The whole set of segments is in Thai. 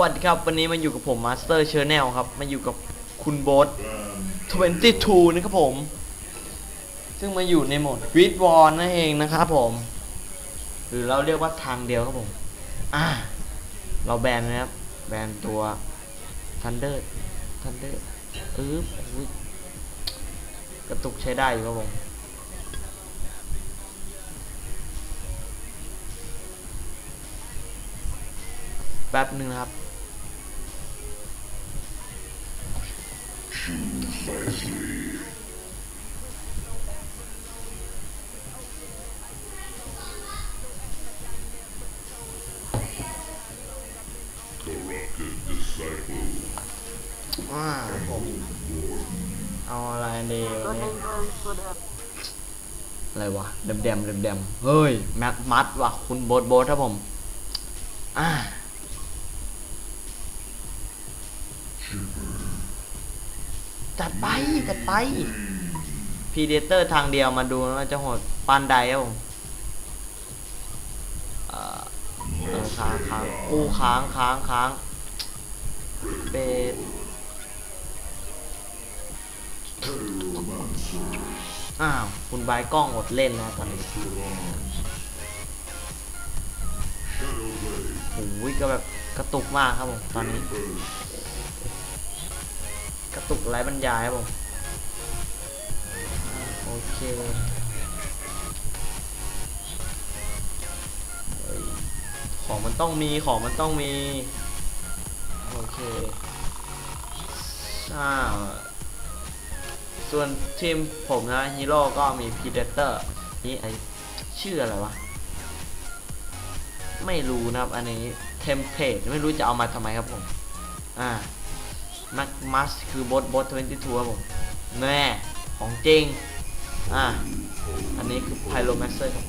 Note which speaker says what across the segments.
Speaker 1: วัสดีครับวันนี้มาอยู่กับผมมาสเตอร์เชอร์แนลครับ มาอยู่กับคุณโบ๊ท22นะครับผม ซึ่งมาอยู่ในโหมดวิดวอนนั่นเองนะครับผม หรือเราเรียกว่าทางเดียวครับผม อ่า เราแบนนะครับ แบนตัวทันเดอร์ทันเดอร์เอออุ๊ยกระตุกใช้ได้อยู่ครับผมแป๊บหนึ่งครับ อ่าผมเอาอะไรดีวันนี้อะไรวะเดมเดมเดมเดมเฮ้ยแม็กมัดว่ะคุณโบทโบทครับผม พีเดเตอร์ทางเดียวมาดูว่าจะโหดปานใดครับผมเออค้างค้างอู้ค้างค้างค้างเป็ดอ้าว คุณบายกล้องอดเล่นแล้วตอนนี้โอ้ยก็แบบกระตุกมากครับผม ตอนนี้ กระตุกไร้บรรยายครับผม เคของมันต้องมีของมันต้องมี โอเคอ่าส่วนทีมผมนะฮีโร่ก็มีพีเดเตอร์นี่ไอชื่ออะไรวะ ไม่รู้นะครับ อันนี้เทมเพลตไม่รู้จะเอามาทำไมครับผม อ่านักมัสคือบอสบอส22ครับผม แน่ ของจริง อ่าอันนี้คือไพโ o แม a เซอร์ครับ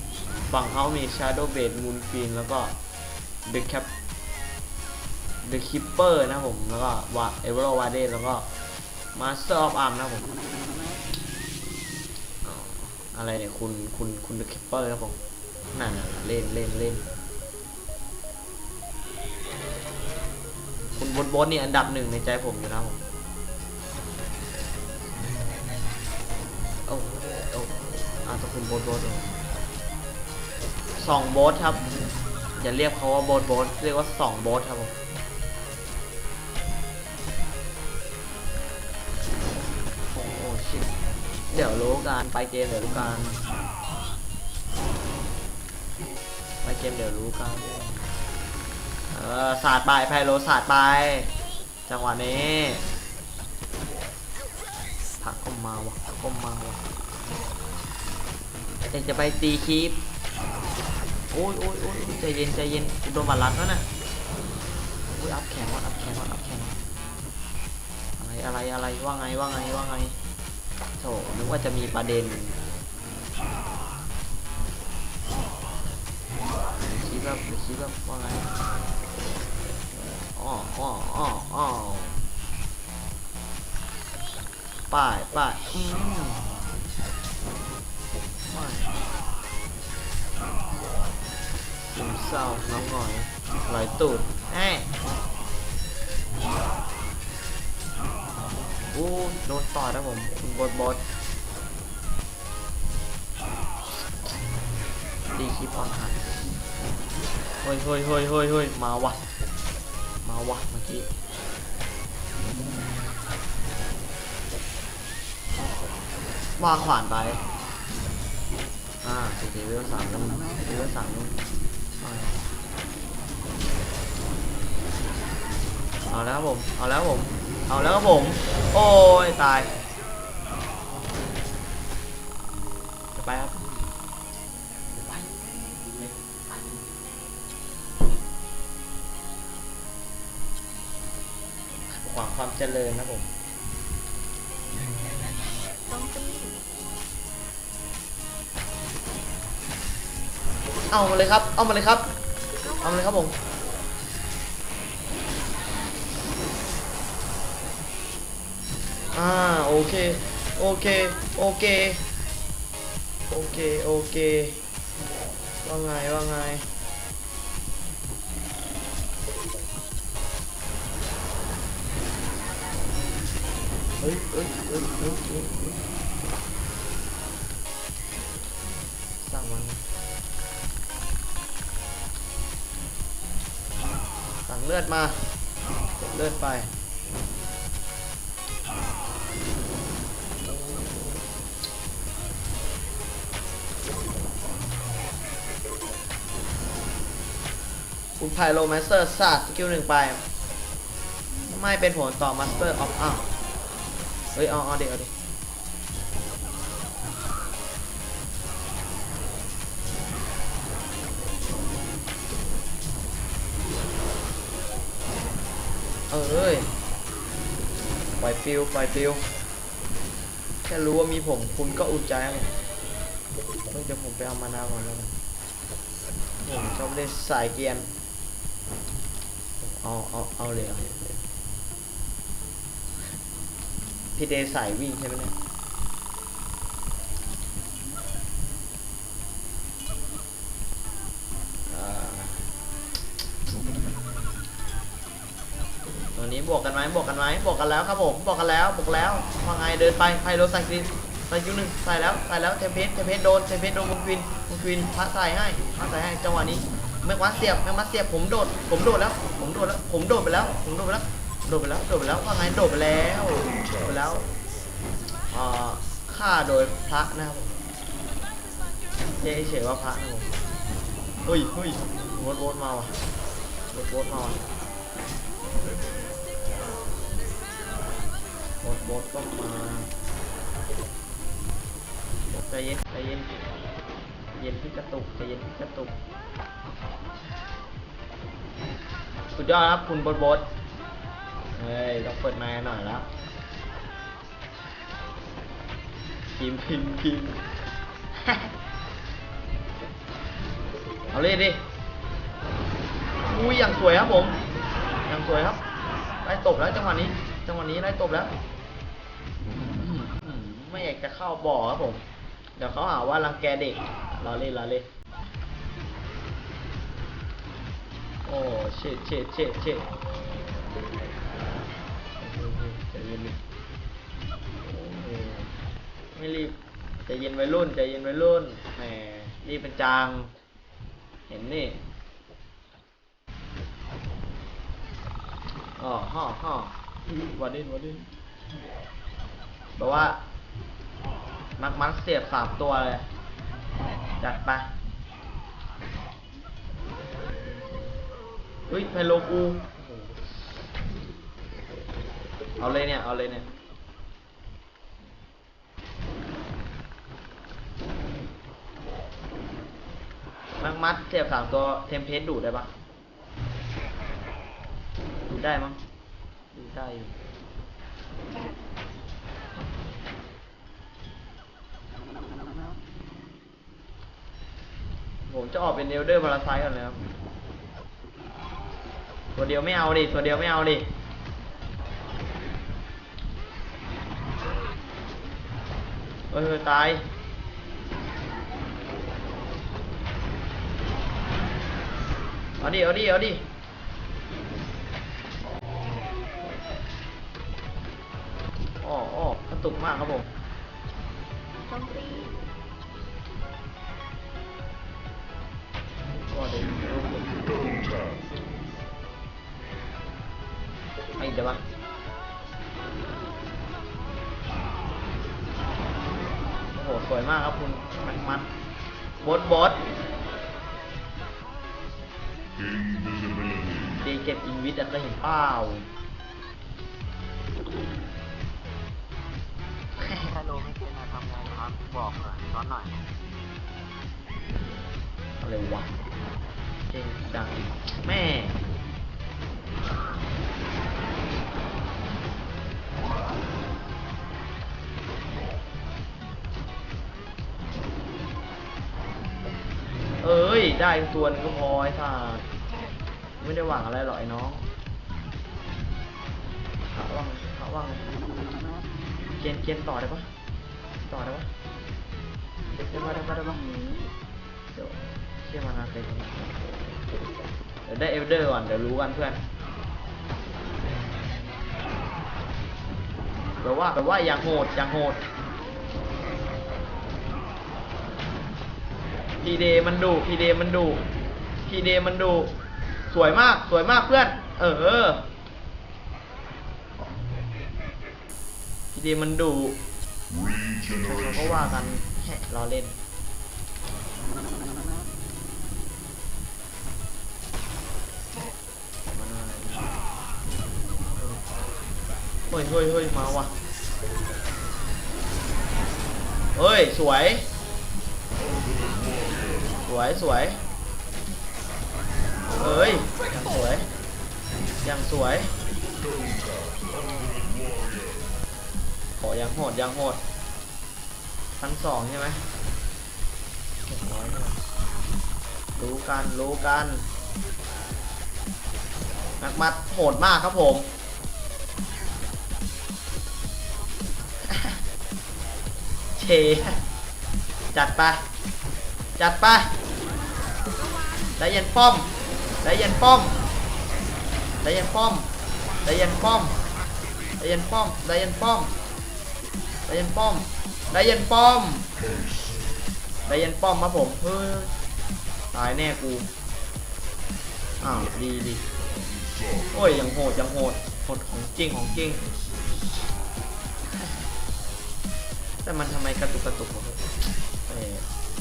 Speaker 1: ฝั่งเขามี Shadow b a d e Moon q u e e แล้วก็ The Cap The Keeper นะผม แล้วก็วาเอเวอร์วาเดแล้วก็ Master of Arm นะผมอะไรเนี่ย คุณ คุณ คุณ The Keeper ครับผมนั่นน่ะเล่นเล่นเล่นคุณบดบดนี่อันดับหนึ่งในใจผมอยู่นะผม คุณบดบดเลยสองโบสครับ อย่าเรียกเขาว่าโบสโบสเรียกว่าสองโบสครับผมโอ้โหชิเดี๋ยวรู้กันไปเกมเดี๋ยวรู้กันไปเกมเดี๋ยวรู้กันเออสาดไปไพโรสาดไป จังหวะนี้ผักก็มาวะผักก็มาวะ เอ็งจะไปตีคีปโอ้ยโอ้ยโอ้ยใจเย็นใจเย็นโดนบาดรัดแล้วน่ะโอ้ยอัพแขนวะอัพแขนวะอัพแขนอะไรอะไรอะไรว่าไงว่าไงว่าไงโถนึกว่าจะมีประเด็นคิดว่าคิดว่าว่าไงอ้ออ้ออ้ออ้อป้ายป้ายอืม ป้ายซึมเศร้าน้องหน่อยไหลตูดแอ้โอ้โดนต่อนะผมคุณบอสบอสดีคลิปออนหันเฮ้ยเฮ้ยเฮ้ยเฮ้ยเฮ้ยมาวะมาวะเมื่อกี้วางขวานไป อ่าสี่สี่เวลสามแล้วเวลสามแล้วเอาแล้วครับผม เอาแล้วผม เอาแล้วครับผม โอ้ยตายจะไปครับขวางความเจริญนะผม เอามาเลยครับ เอามาเลยครับ เอามาเลยครับผม อ่าโอเค โอเค โอเค โอเค โอเค ว่าไง ว่าไง เฮ้ยเฮ้ยเฮ้ยเฮ้ยังเลือดมาเลือดไปคุณไพโลมสเตอร์ศาสตร์สกิลหนึ่งไป ไม่เป็นผลต่อมาสเตอร์ออฟอ้าวเฮ้ยเอาเอาเดี๋ยวเอาดิเอ ฟิวปล่อยฟิวแค่รู้ว่ามีผมคุณก็อุ่นใจแล้วเฮ้ยเดี๋ยวผมไปเอามานาก่อนแล้วกันผมชอบเล่นสายเกียนเอาเอาเอาเลยเอาเลยพี่เดย์สายวิ่งใช่ไหมเนี่ยอ่าตัวนี้ บวกกันไหมบวกกันไหมบวกกันแล้วครับผมบวกกันแล้วบวกแล้วว่าไงเดินไปไพโรใส่กรีนใส่คิวหนึ่งใส่แล้วใส่แล้วเทมเพสเทมเพสโดนเทมเพสโดนมุนควินมุนควินพระใส่ให้พระใส่ให้จังหวะนี้แม็กวัดเสียบแม็กวัดเสียบผมโดดผมโดดแล้วผมโดดแล้วผมโดดไปแล้วผมโดดไปแล้วโดดไปแล้วโดดไปแล้วว่าไงโดดไปแล้วโดดไปแล้วอ่าฆ่าโดยพระนะครับผมเจ๊เฉยว่าพระนะผมเฮ้ยเฮ้ยโวตโวตมาว่ะโวตโวตมาว่ะ ก็มาใจเย็นใจเย็นเย็นที่กระตุกใจเย็นที่กระตุกสุดยอดครับคุณบดบดเฮ้ยต้องเปิดไมค์หน่อยแล้วพิมพิมพิมเอาเลยดิอุ้ยอย่างสวยครับผมอย่างสวยครับไล่ตบแล้วจังหวะนี้ จังหวะนี้ไล่ตบแล้ว ไม่อยากจะเข้าบ่อครับผม เดี๋ยวเขาหาว่ารังแกเด็กรอเล่นรอเล่นโอ้เช็ดเช็ดเช็ดเช็ดใจเย็นไม่รีบใจเย็นไวัยรุ่นใจเย็นไวัยรุ่นแหมรีบเป็นจาง เห็นนี่อ๋อฮ่อฮ่อวันนี้วันนี้บอกว่า มักมักเสียบสามตัวเลย จัดไปเฮ้ยไพโลกู เอาเลยเนี่ย เอาเลยเนี่ย มังมัดเสียบสามตัวเทมเพสดูดได้ปะดูดได้มั้งดูดได้อยู่ ผมจะออกเป็นเอลเดอร์พาราไซต์ก่อนเลยครับ ตัวเดียวไม่เอาดิ ตัวเดียวไม่เอาดิ เออตาย เอาดิ เอาดิ เอาดิอ้ออ้อกระตุกมากครับผม ไอ้เดี๋ยววะโอ้โห สวยมากครับคุณแม็กมันบอสบอสดีเก็บอินวิทย์อะเคยเห็นเปล่า
Speaker 2: ถ้าโลไม่เป็นอะทำไงครับ บอกหน่อยสอนหน่อย
Speaker 1: อะไรวะ เก่งจังแม่เอ้ย ได้ตัวนึงก็พอไอ้สัสไม่ได้หวังอะไรหรอกไอ้น้องขาว่างขาว่างเกียนเกียนต่อได้ปะต่อได้ปะได้ปะได้ปะได้ปะเดี๋ยวเชื่อมานาเซ็น เดี๋ยวได้เอลเดอร์ก่อน เดี๋ยวรู้กันเพื่อนแบบว่าแบบว่าอย่างโหดอย่างโหดพีเดมันดุพีเดมันดุพีเดมันดุสวยมากสวยมากเพื่อน เออพีเดมันดุเขาก็ว่ากันแค่ล้อเล่น เฮ้ยเฮ้ยเฮ้ยมาว่ะเฮ้ย สวย สวยสวยเอ้ยยังสวยยังสวยขอยังโหดยังโหดพันสองใช่ไหมเจ็ดร้อยใช่ไหมรู้กันรู้กันนักมัดโหดมากครับผม เชจัดไป จัดไปได้ยันป้อมได้ยันป้อมได้ยันป้อมได้ยันป้อมได้ยันป้อมได้ยันป้อมได้ยันป้อมได้ยันป้อมได้ยันป้อมครับผมเฮ้ยตายแน่กูอ้าวดีดีโอ้ยยังโหดยังโหดโหดของจริงของจริง แต่มันทำไมกระตุกกระตุกวะเออ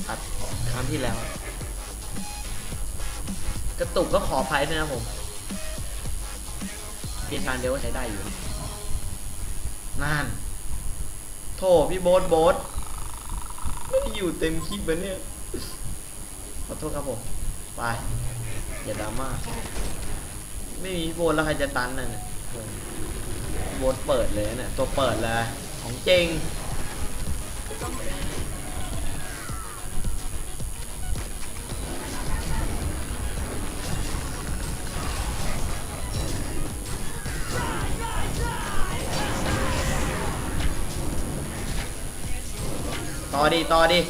Speaker 1: อัดครั้งที่แล้ว กระตุกก็ขอภัยด้วยนะผมพีทานเดียวก็ใช้ได้อยู่นั่นโถพี่โบ๊ทโบ๊ทไม่ได้อยู่เต็มคลิปเลยเนี่ย ขอโทษครับผม ไป อย่าดราม่า ไม่มีโบ๊ทแล้วใครจะตันน่ะโอ้โบ๊ทเปิดเลยเนี่ย ตัวเปิดเลย ของจริง ต่อดีต่อดี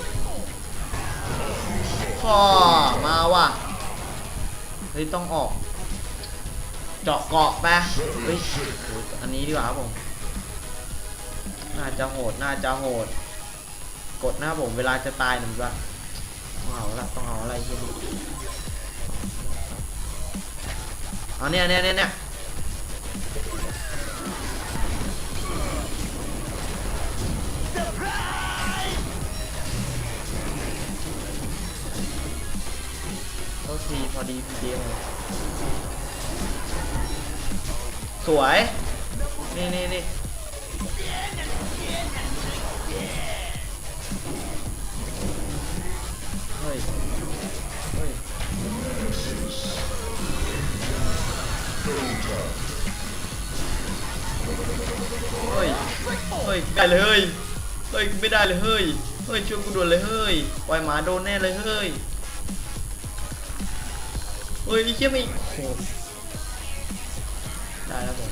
Speaker 1: พ่อมาว่ะ เฮ้ย ต้องออก เจาะเกาะไปเฮ้ย อันนี้ดีกว่าครับผม น่าจะโหด น่าจะโหด กดหน้าผมเวลาจะตายหนึ่งว่าต้องเอาละต้องเอาอะไรเช่นนี้เอาเนี่ยเนี่ยเนี่ยเนี่ยโทษทีพอดีพีเดียวสวย นี่นี่นี่ ฮ้ย เฮ้ยเฮ้ย เฮ้ยได้เลยเฮ้ย เฮ้ยไม่ได้เลยเฮ้ย เฮ้ยช่วยกูด่วนเลยเฮ้ย ปล่อยหมาโดนแน่เลยเฮ้ย เฮ้ยไอ้เชี่ยไม่ได้แล้วผม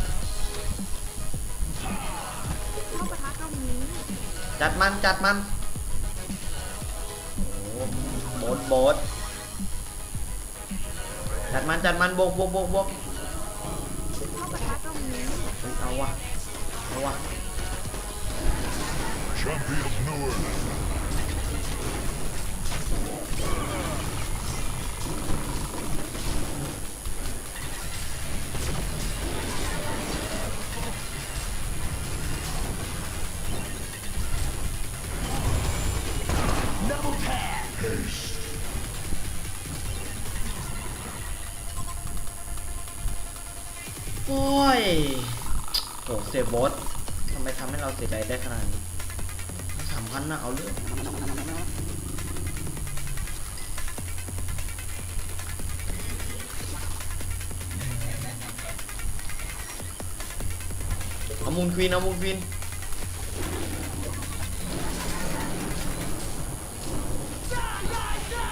Speaker 1: จัดมันจัดมัน บดโบดจัดมันจัดมันบวกบวกบวกบวก
Speaker 3: เอา
Speaker 1: วะเอาวะ เสียบอสทำไมทำให้เราเสียใจได้ขนาดนี้สามพันนะเอาเรื่องเอามูลควีนเอามูลควีน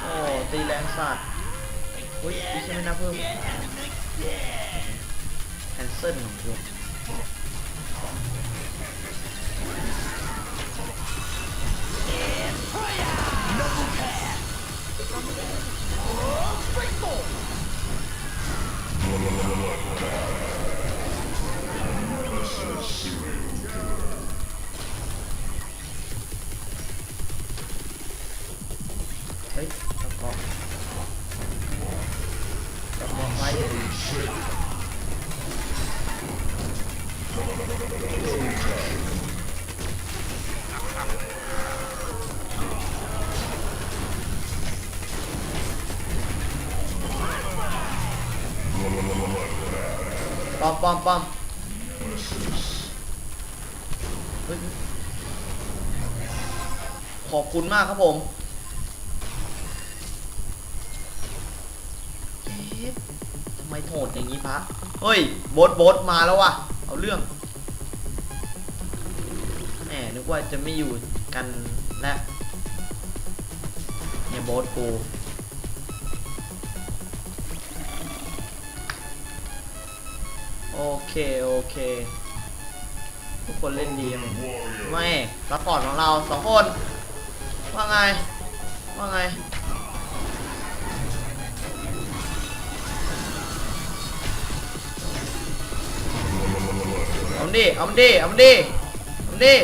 Speaker 1: โอ้ตีแรงสัตว์อุ้ยดิฉันไม่น่าเพิ่มแคนเซิลของ เฮ้ยตะกอกตะกอกไว้ ปอมปอมปอมขอบคุณมากครับผมทำไมโหดอย่างนี้พระเฮ้ยโบทโบทมาแล้ววะเอาเรื่องแหมนึกว่าจะไม่อยู่กันและเนี่ยโบทกู โอเคโอเค ทุกคนเล่นดีไม่ซัพพอร์ตของเราสองคน ว่าไง ว่าไง เอามันดิเอามันดิเอามันดิเอามันดิ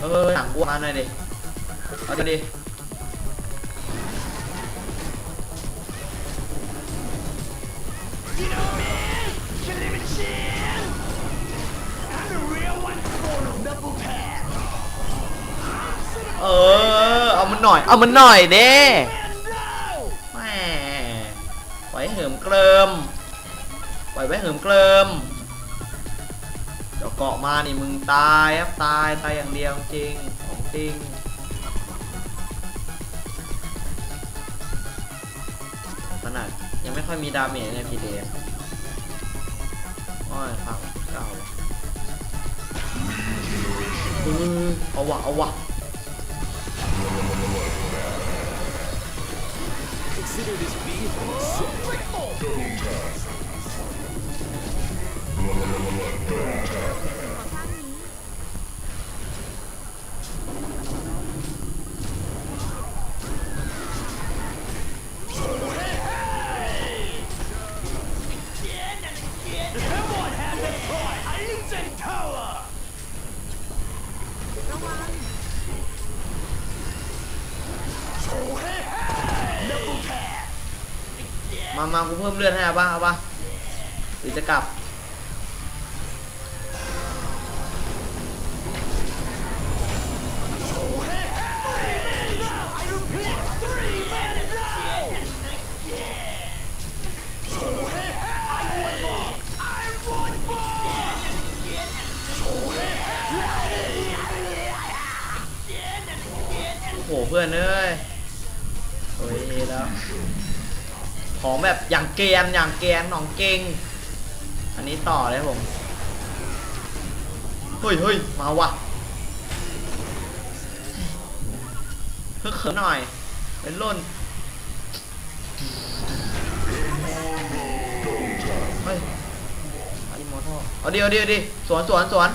Speaker 1: เออหนังกูมาหน่อยดิเอาดิดิเออ เอามันหน่อย เอามันหน่อยเด้แม่ปล่อยให้เหิมเกลิมปล่อยไว้เหิมเกลิม มานี่มึงตายครับตายตายอย่างเดียวจริงของจริงขนาดยังไม่ค่อยมีดาเมจในพีเดฟโอ้ยครับเก่าเออเอาวะเอาวะ
Speaker 4: Consider this beef set.
Speaker 1: มามากูเพิ่มเลือดให้เอาป่ะเอาป่ะหรือจะกลับ เพื่อนเอ้ยโอ้ยแล้ว ของแบบอย่างเกรียนอย่างเกรียนหนองเก่ง อันนี้ต่อเลยผม เฮ้ยเฮ้ยมาว่ะเพิ่งเขินหน่อย เป็นรุ่นเฮ้ยอิมอร์ทัลเอาดิเอาดิเอาดิสวนสวนสวน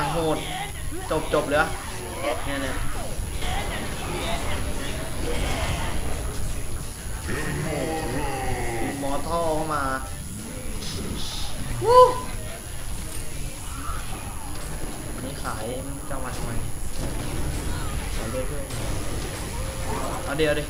Speaker 1: อย่างโหด จบจบเลยอะเนี่ยเนี่ยมอท่อเข้ามาวู้อันนี้ขายเจ้ามาทำไมขายด้วยด้วยเอาเดียวดิ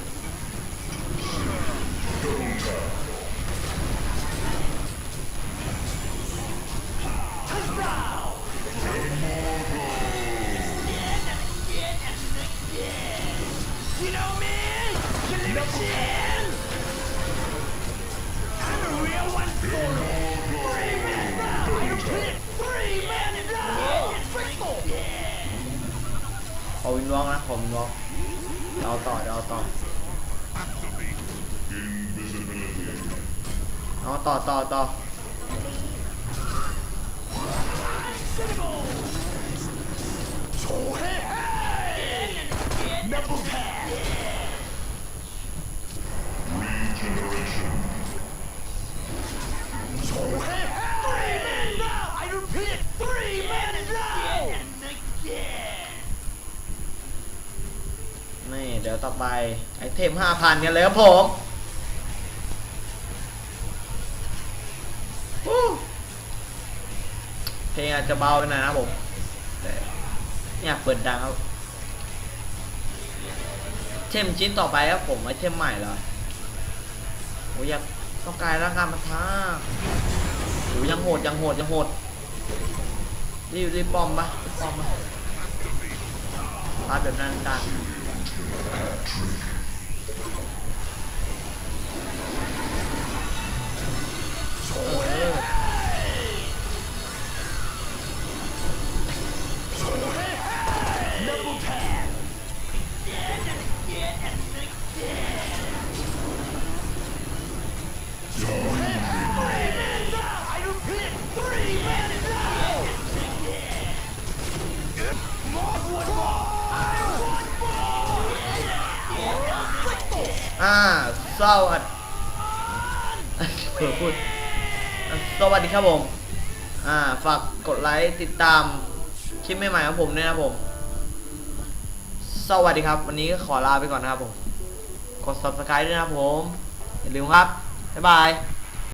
Speaker 1: ขอวินวอล์กนะขอวินวอล์กเดี๋ยวเอาต่อเดี๋ยวเอาต่อเอาต่อต่อต่อ นี่เดี๋ยวต่อไปไอเทมห้าพันกันเลยครับผมเพลงอาจจะเบาไปหน่อยนะครับผมแต่ไม่ยเปิดดังครับ เทมชิ้นต่อไปครับผมไอเทมใหม่เหรอโอ้ยยากต้องกายร่างกายมาท้าโอ้ยยังโหดยังโหดยังโหดรีบรีบปอมปะปอมปะพาแบบนั้นดังอ่า สวัสดีเผื่อพูดสวัสดีครับผม อ่า ฝากกดไลค์ติดตามคลิปใหม่ๆของผมด้วยนะครับผม สวัสดีครับ วันนี้ก็ขอลาไปก่อนนะครับผม กด subscribe ด้วยนะครับผม อย่าลืมครับ บ๊ายบาย